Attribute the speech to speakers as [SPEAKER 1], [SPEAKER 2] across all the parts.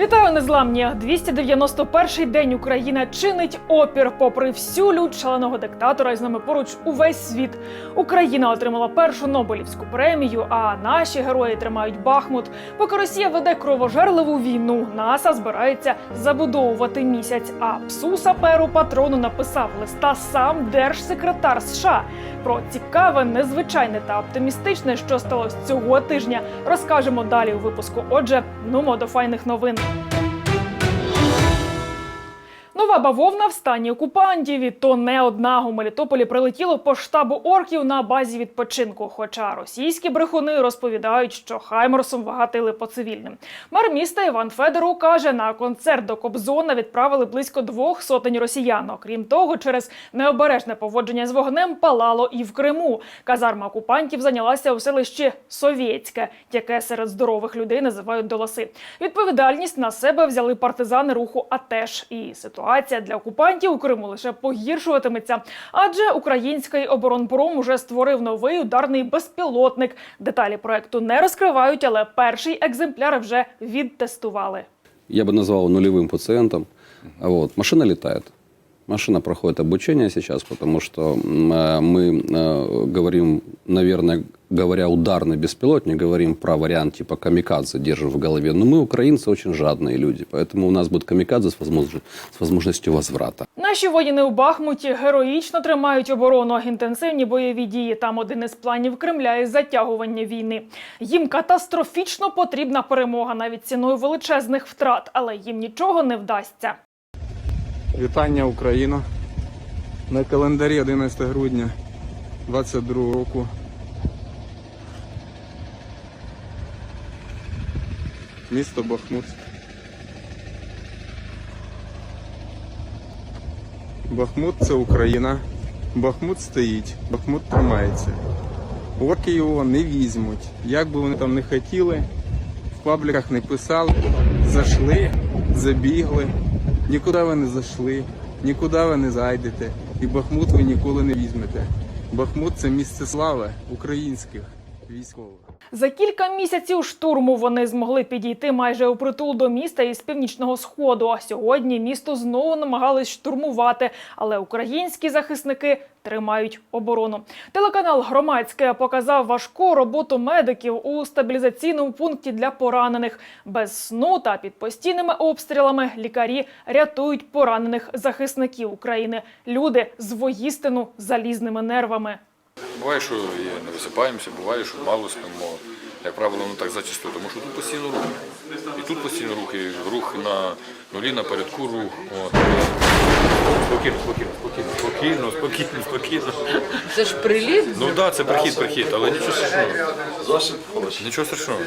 [SPEAKER 1] Вітаю незламні! 291-й день Україна чинить опір попри всю лють шаленого диктатора. І з нами поруч увесь світ. Україна отримала першу Нобелівську премію. А наші герої тримають Бахмут. Поки Росія веде кровожерливу війну, НАСА збирається забудовувати місяць. А псу саперу патрону написав листа сам держсекретар США. Про цікаве, незвичайне та оптимістичне, що сталося цього тижня, розкажемо далі у випуску. Отже, нумо до файних новин. Нова бавовна в стані окупантів. І то не одна у Мелітополі прилетіло по штабу орків на базі відпочинку. Хоча російські брехуни розповідають, що Хаймерсом вагатили по цивільним. Мер міста Іван Федоров каже, на концерт до Кобзона відправили близько двох сотень росіян. Окрім того, через необережне поводження з вогнем палало і в Криму. Казарма окупантів зайнялася у селищі Совєтське, яке серед здорових людей називають долоси. Відповідальність на себе взяли партизани руху АТЕШ. І ситуація для окупантів у Криму лише погіршуватиметься, адже український оборонпром уже створив новий ударний безпілотник. Деталі проекту не розкривають, але перший екземпляр вже відтестували.
[SPEAKER 2] я бы назвал нулевым пациентом. Вот. Машина летает. Машина проходит обучение сейчас, потому что м, э, мы э, говорим, наверное, говоря ударный беспилотник, говорим про вариант типа камикадзе, держим в голове. Но мы, украинцы, очень жадные люди, поэтому у нас будет камикадзе с, возможно- с возможностью возврата.
[SPEAKER 1] Наші воїни у Бахмуті героїчно тримають оборону. Інтенсивні бойові дії там один із планів Кремля із затягування війни. Їм катастрофічно потрібна перемога навіть ціною величезних втрат, але їм нічого не вдасться.
[SPEAKER 3] Вітання Україна. На календарі 11 грудня 22 року. Місто Бахмут. Бахмут це Україна. Бахмут стоїть, Бахмут тримається. Орки його не візьмуть. Як би вони там не хотіли, в пабліках не писали, зайшли, забігли, нікуди ви не зайшли, нікуди ви не зайдете, і Бахмут ви ніколи не візьмете. Бахмут це місце слави українських військових.
[SPEAKER 1] За кілька місяців штурму вони змогли підійти майже у притул до міста із північного сходу. А сьогодні місто знову намагались штурмувати, але українські захисники тримають оборону. Телеканал Громадське показав важку роботу медиків у стабілізаційному пункті для поранених. Без сну та під постійними обстрілами лікарі рятують поранених захисників України. Люди з воїстину залізними нервами.
[SPEAKER 4] Буває, що і не висипаємося, буває, що мало спимо. Як правило, ну так зачастую, тому що тут постійно рух. І тут постійно рух, і рух на нулі, напередку рух. От. Спокійно, спокійно, спокійно, спокійно, спокійно, спокійно.
[SPEAKER 5] Це ж приліт.
[SPEAKER 4] Ну так, да, це прихід, прихід, але нічого страшного. Нічого страшного.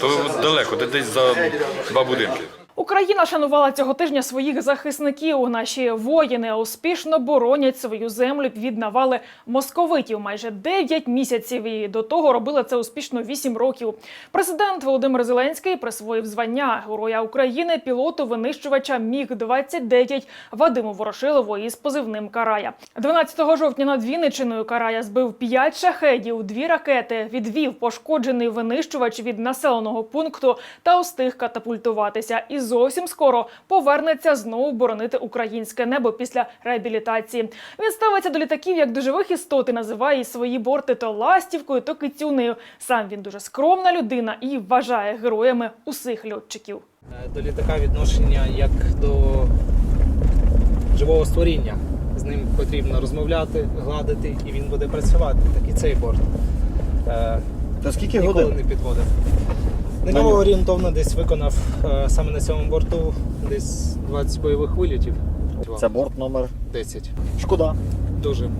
[SPEAKER 4] То далеко, де десь за два будинки.
[SPEAKER 1] Україна шанувала цього тижня своїх захисників. Наші воїни успішно боронять свою землю від навали московитів майже 9 місяців. І до того робили це успішно 8 років. Президент Володимир Зеленський присвоїв звання Героя України пілоту винищувача Міг 29 Вадиму Ворошилову із позивним Карая. 12 жовтня над Вінничиною Карая збив 5 шахедів, дві ракети, відвів пошкоджений винищувач від населеного пункту та устиг катапультуватися. І зовсім скоро повернеться знову боронити українське небо після реабілітації. Він ставиться до літаків як до живих істот і називає свої борти то ластівкою, то кицюнею. Сам він дуже скромна людина і вважає героями усіх льотчиків.
[SPEAKER 6] Е, До літака відношення як до живого створіння. З ним потрібно розмовляти, гладити, і він буде працювати. Так і цей борт. Е,
[SPEAKER 7] Та скільки
[SPEAKER 6] Ніколи
[SPEAKER 7] годин?
[SPEAKER 6] не підводив. На нього? орієнтовно десь виконав е, саме на цьому борту десь 20 бойових вилітів.
[SPEAKER 7] Це борт номер.
[SPEAKER 6] 10.
[SPEAKER 7] Шкода.
[SPEAKER 6] Дуже.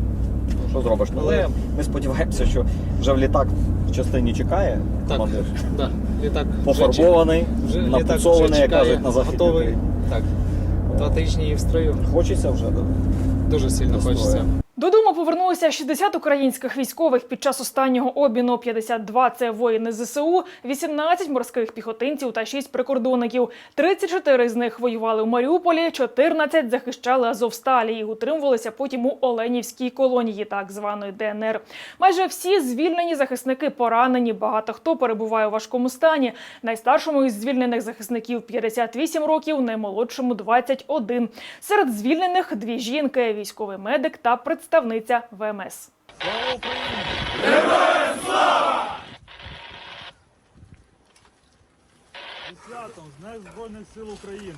[SPEAKER 7] Що зробиш? Ну,
[SPEAKER 6] Але-
[SPEAKER 7] ми сподіваємося, що вже в літак в частині чекає
[SPEAKER 6] Так,
[SPEAKER 7] командир.
[SPEAKER 6] да. Літак
[SPEAKER 7] Пофарбований,
[SPEAKER 6] Вже
[SPEAKER 7] напуцований, як кажуть на західній
[SPEAKER 6] готовий. Так. Два тижні і в строю.
[SPEAKER 7] Хочеться вже. да.
[SPEAKER 6] Дуже сильно хочеться.
[SPEAKER 1] Додому повернулися 60 українських військових під час останнього обміну. 52 – це воїни ЗСУ, 18 морських піхотинців та 6 прикордонників. 34 з них воювали у Маріуполі, 14 захищали Азовсталі і утримувалися потім у Оленівській колонії, так званої ДНР. Майже всі звільнені захисники поранені. Багато хто перебуває у важкому стані. Найстаршому із звільнених захисників 58 років, наймолодшому 21. Серед звільнених дві жінки, військовий медик та представниця ВМС.
[SPEAKER 5] святом з Днем Збройних сил України.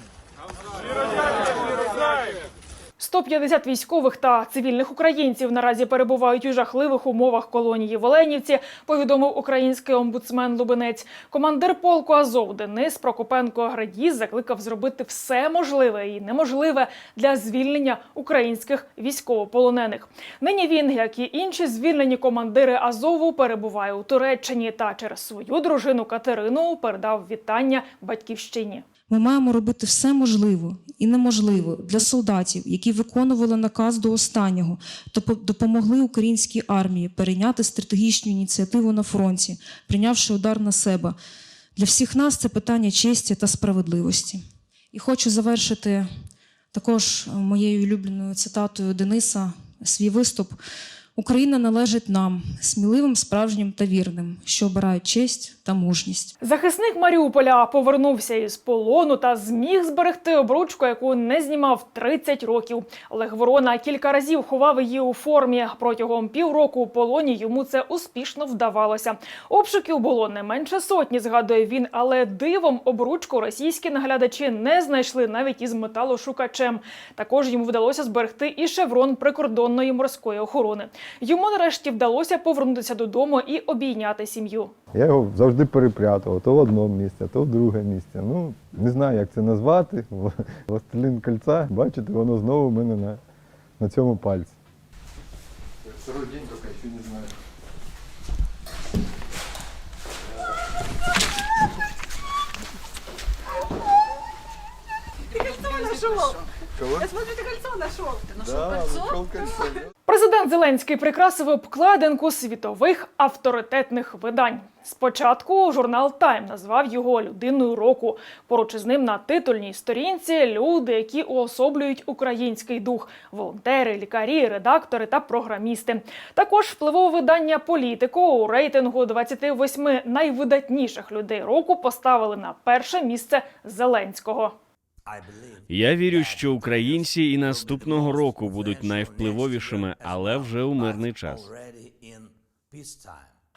[SPEAKER 1] 150 військових та цивільних українців наразі перебувають у жахливих умовах колонії в Оленівці, повідомив український омбудсмен Лубенець. Командир полку Азов Денис Прокопенко Градіс закликав зробити все можливе і неможливе для звільнення українських військовополонених. Нині він, як і інші звільнені командири Азову, перебуває у Туреччині та через свою дружину Катерину передав вітання батьківщині.
[SPEAKER 8] Ми маємо робити все можливе і неможливе для солдатів, які виконували наказ до останнього, та допомогли українській армії перейняти стратегічну ініціативу на фронті, прийнявши удар на себе. Для всіх нас це питання честі та справедливості. І хочу завершити також моєю улюбленою цитатою Дениса свій виступ. Україна належить нам, сміливим, справжнім та вірним, що обирають честь та мужність.
[SPEAKER 1] Захисник Маріуполя повернувся із полону та зміг зберегти обручку, яку не знімав 30 років. Олег Ворона кілька разів ховав її у формі. Протягом півроку у полоні йому це успішно вдавалося. Обшуків було не менше сотні, згадує він, але дивом обручку російські наглядачі не знайшли навіть із металошукачем. Також йому вдалося зберегти і шеврон прикордонної морської охорони. Йому нарешті вдалося повернутися додому і обійняти сім'ю.
[SPEAKER 9] Я його завжди перепрятував, то в одному місці, то в друге місце. Ну, не знаю, як це назвати. Властелин кольця, бачите, воно знову в мене на, на цьому пальці.
[SPEAKER 1] Президент Зеленський прикрасив обкладинку світових авторитетних видань. Спочатку журнал Тайм назвав його людиною року. Поруч із ним на титульній сторінці люди, які уособлюють український дух: волонтери, лікарі, редактори та програмісти. Також впливове видання політико у рейтингу 28 найвидатніших людей року поставили на перше місце Зеленського.
[SPEAKER 10] Я вірю, що українці і наступного року будуть найвпливовішими, але вже у мирний час.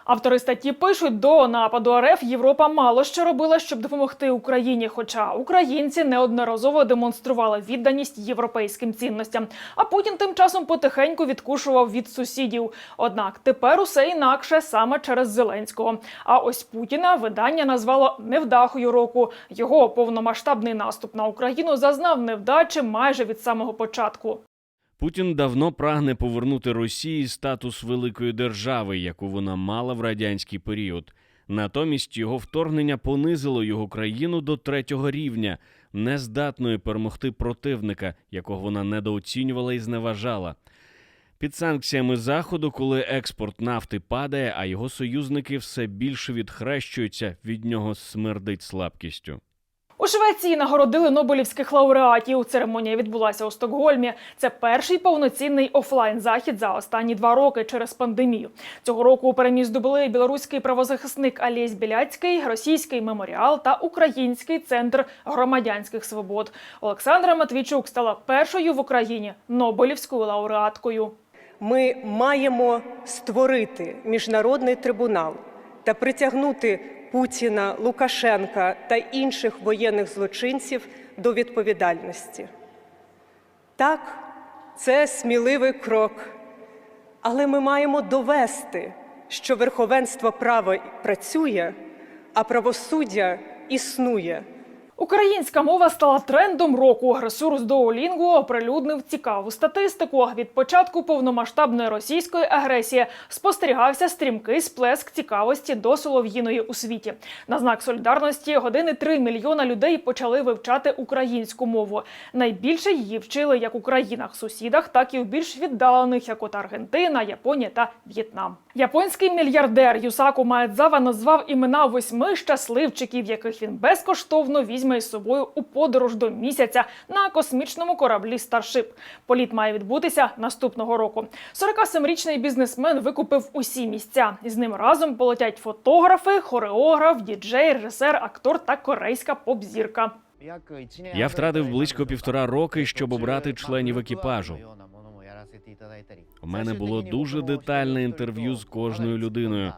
[SPEAKER 1] Автори статті пишуть, до нападу РФ Європа мало що робила, щоб допомогти Україні. Хоча українці неодноразово демонстрували відданість європейським цінностям. А Путін тим часом потихеньку відкушував від сусідів. Однак тепер усе інакше саме через Зеленського. А ось Путіна видання назвало невдахою року. Його повномасштабний наступ на Україну зазнав невдачі майже від самого початку.
[SPEAKER 10] Путін давно прагне повернути Росії статус великої держави, яку вона мала в радянський період. Натомість його вторгнення понизило його країну до третього рівня, нездатної перемогти противника, якого вона недооцінювала і зневажала. Під санкціями заходу, коли експорт нафти падає, а його союзники все більше відхрещуються, від нього смердить слабкістю.
[SPEAKER 1] У Швеції нагородили нобелівських лауреатів. Церемонія відбулася у Стокгольмі. Це перший повноцінний офлайн захід за останні два роки через пандемію. Цього року переміг здобули білоруський правозахисник Алєсь Біляцький, російський меморіал та український центр громадянських свобод. Олександра Матвійчук стала першою в Україні нобелівською лауреаткою.
[SPEAKER 11] Ми маємо створити міжнародний трибунал та притягнути Путіна, Лукашенка та інших воєнних злочинців до відповідальності. Так, це сміливий крок, але ми маємо довести, що верховенство права працює, а правосуддя існує.
[SPEAKER 1] Українська мова стала трендом року. Ресурс Duolingo оприлюднив цікаву статистику. Від початку повномасштабної російської агресії спостерігався стрімкий сплеск цікавості до солов'їної у світі. На знак солідарності години 3 мільйона людей почали вивчати українську мову. Найбільше її вчили як у країнах-сусідах, так і у більш віддалених, як от Аргентина, Японія та В'єтнам. Японський мільярдер Юсаку Маедзава назвав імена восьми щасливчиків, яких він безкоштовно візьме із собою у подорож до місяця на космічному кораблі Старшип. Політ має відбутися наступного року. 47-річний бізнесмен викупив усі місця. Із ним разом полетять фотографи, хореограф, діджей, режисер, актор та корейська поп-зірка.
[SPEAKER 10] Я втратив близько півтора роки, щоб обрати членів екіпажу. У мене було дуже детальне інтерв'ю з кожною людиною.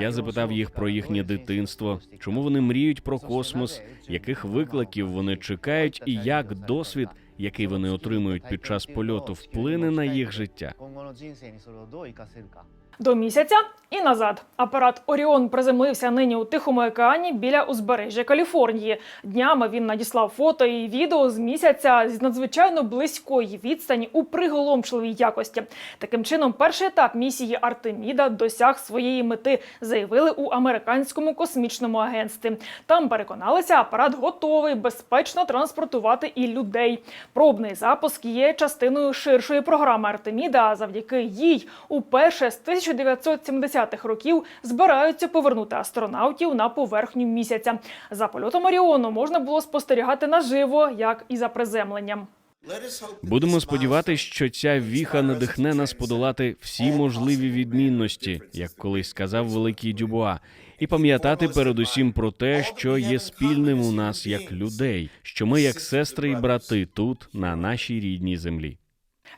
[SPEAKER 10] Я запитав їх про їхнє дитинство, чому вони мріють про космос, яких викликів вони чекають, і як досвід, який вони отримують під час польоту, вплине на їх життя.
[SPEAKER 1] До місяця і назад. Апарат Оріон приземлився нині у Тихому океані біля узбережжя Каліфорнії. Днями він надіслав фото і відео з місяця з надзвичайно близької відстані у приголомшливій якості. Таким чином, перший етап місії Артеміда досяг своєї мети, заявили у американському космічному агентстві. Там переконалися, апарат готовий безпечно транспортувати і людей. Пробний запуск є частиною ширшої програми Артеміда. А завдяки їй уперше з 1970-х років збираються повернути астронавтів на поверхню місяця. За польотом Оріону можна було спостерігати наживо, як і за приземленням.
[SPEAKER 10] Будемо сподіватися, що ця віха надихне нас подолати всі можливі відмінності, як колись сказав великий Дюбуа, і пам'ятати передусім про те, що є спільним у нас як людей, що ми як сестри і брати тут, на нашій рідній землі.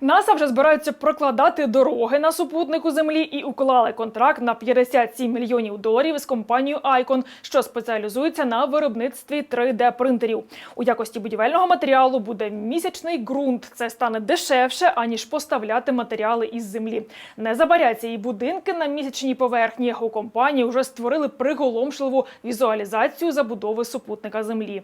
[SPEAKER 1] НАСА вже збираються прокладати дороги на супутнику Землі і уклали контракт на 57 мільйонів доларів з компанією Icon, що спеціалізується на виробництві 3D-принтерів. У якості будівельного матеріалу буде місячний ґрунт. Це стане дешевше аніж поставляти матеріали із землі. Не забаряться і будинки на місячній поверхні. У компанії вже створили приголомшливу візуалізацію забудови супутника Землі.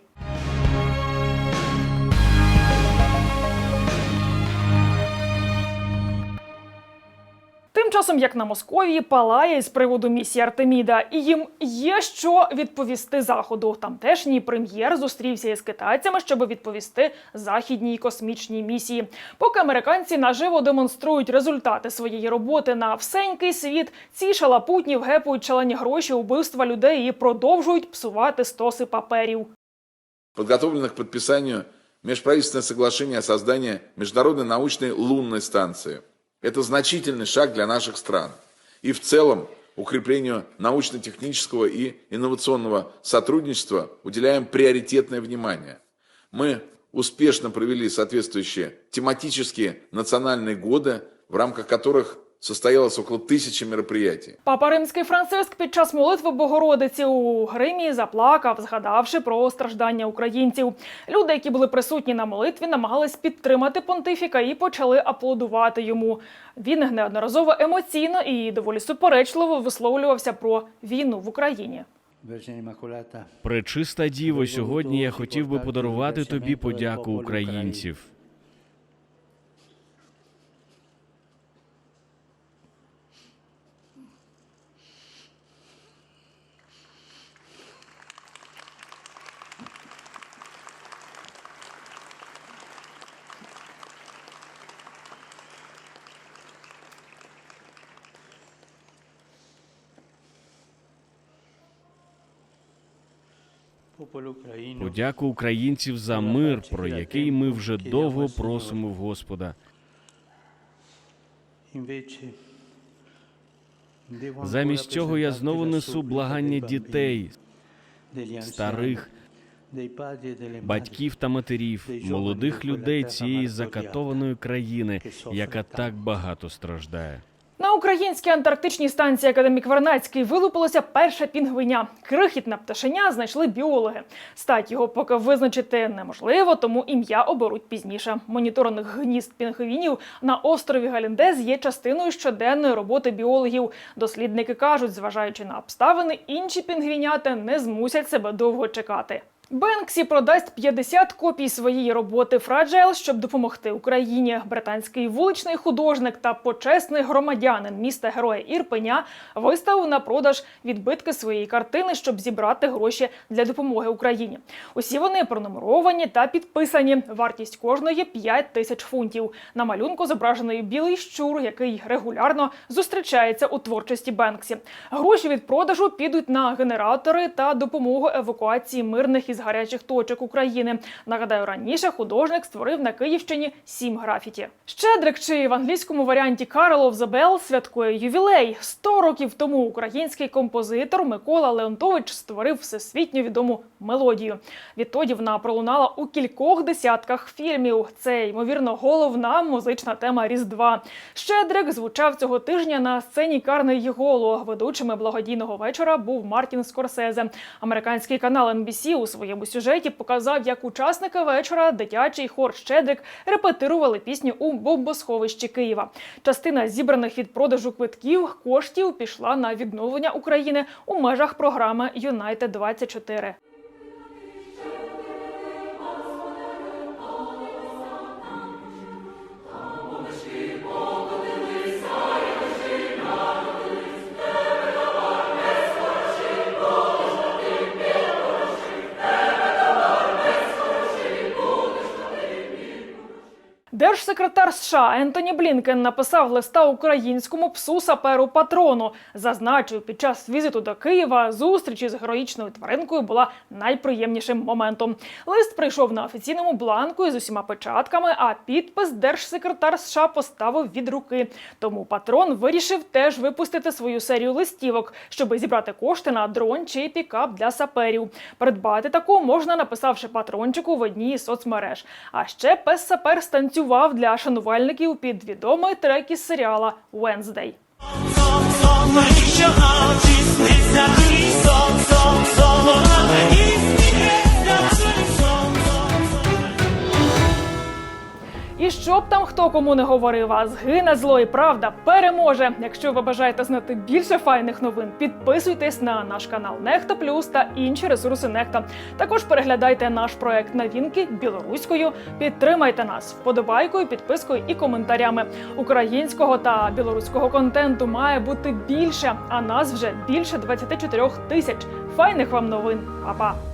[SPEAKER 1] Часом, як на Московії палає з приводу місії Артеміда, і їм є що відповісти заходу. Тамтешній прем'єр зустрівся із китайцями, щоб відповісти західній космічній місії. Поки американці наживо демонструють результати своєї роботи на всенький світ, ці шалапутні вгепують шалені гроші у вбивства людей і продовжують псувати стоси паперів.
[SPEAKER 12] Подготовлено к подписанию межправительственное соглашение о создании Международной научной лунной станции. Это значительный шаг для наших стран и в целом укреплению научно-технического и инновационного сотрудничества уделяем приоритетное внимание. Мы успешно провели соответствующие тематические национальные годы, в рамках которых состоялось около тысячи мероприятий.
[SPEAKER 1] Папа Римський Франциск під час молитви Богородиці у Гримі заплакав, згадавши про страждання українців. Люди, які були присутні на молитві, намагались підтримати понтифіка і почали аплодувати йому. Він неодноразово емоційно і доволі суперечливо висловлювався про війну в Україні.
[SPEAKER 10] Пречиста діво, сьогодні я хотів би подарувати тобі подяку українців. Подяку українців за мир, про який ми вже довго просимо в Господа. Замість цього я знову несу благання дітей, старих, батьків та матерів, молодих людей цієї закатованої країни, яка так багато страждає.
[SPEAKER 1] Українській антарктичній станції Академік Вернацький вилупилося перше пінгвиня. Крихітне пташеня знайшли біологи. Стать його поки визначити неможливо, тому ім'я оберуть пізніше. Моніторинг гнізд пінгвінів на острові Галіндез є частиною щоденної роботи біологів. Дослідники кажуть, зважаючи на обставини, інші пінгвінята не змусять себе довго чекати. Бенксі продасть 50 копій своєї роботи Фраджел, щоб допомогти Україні. Британський вуличний художник та почесний громадянин міста Героя Ірпеня виставив на продаж відбитки своєї картини, щоб зібрати гроші для допомоги Україні. Усі вони пронумеровані та підписані. Вартість кожної 5 тисяч фунтів. На малюнку зображений білий щур, який регулярно зустрічається у творчості Бенксі. Гроші від продажу підуть на генератори та допомогу евакуації мирних із гарячих точок України. Нагадаю, раніше художник створив на Київщині сім графіті. Щедрик чи в англійському варіанті Carol of the Bell святкує ювілей. 100 років тому український композитор Микола Леонтович створив всесвітньо відому мелодію. Відтоді вона пролунала у кількох десятках фільмів. Це ймовірно головна музична тема Різдва. Щедрик звучав цього тижня на сцені Карнегі Голу. Ведучими благодійного вечора був Мартін Скорсезе. Американський канал NBC у своєму сюжеті показав, як учасники вечора, дитячий хор Щедрик репетирували пісню у бомбосховищі Києва. Частина зібраних від продажу квитків коштів пішла на відновлення України у межах програми Юнайтед 24 Держсекретар США Ентоні Блінкен написав листа українському псу саперу патрону. Зазначив, під час візиту до Києва зустрічі з героїчною тваринкою була найприємнішим моментом. Лист прийшов на офіційному бланку із усіма печатками, а підпис держсекретар США поставив від руки. Тому патрон вирішив теж випустити свою серію листівок, щоб зібрати кошти на дрон чи пікап для саперів. Придбати таку можна, написавши патрончику в одній із соцмереж. А ще пес сапер станцював для шанувальників під відомий трек із серіала «Wednesday». І щоб там хто кому не говорив, а згине зло і правда переможе. Якщо ви бажаєте знати більше файних новин, підписуйтесь на наш канал Нехта Плюс та інші ресурси Нехта. Також переглядайте наш проект новинки білоруською. Підтримайте нас вподобайкою, підпискою і коментарями. Українського та білоруського контенту має бути більше, а нас вже більше 24 тисяч. Файних вам новин, Па-па!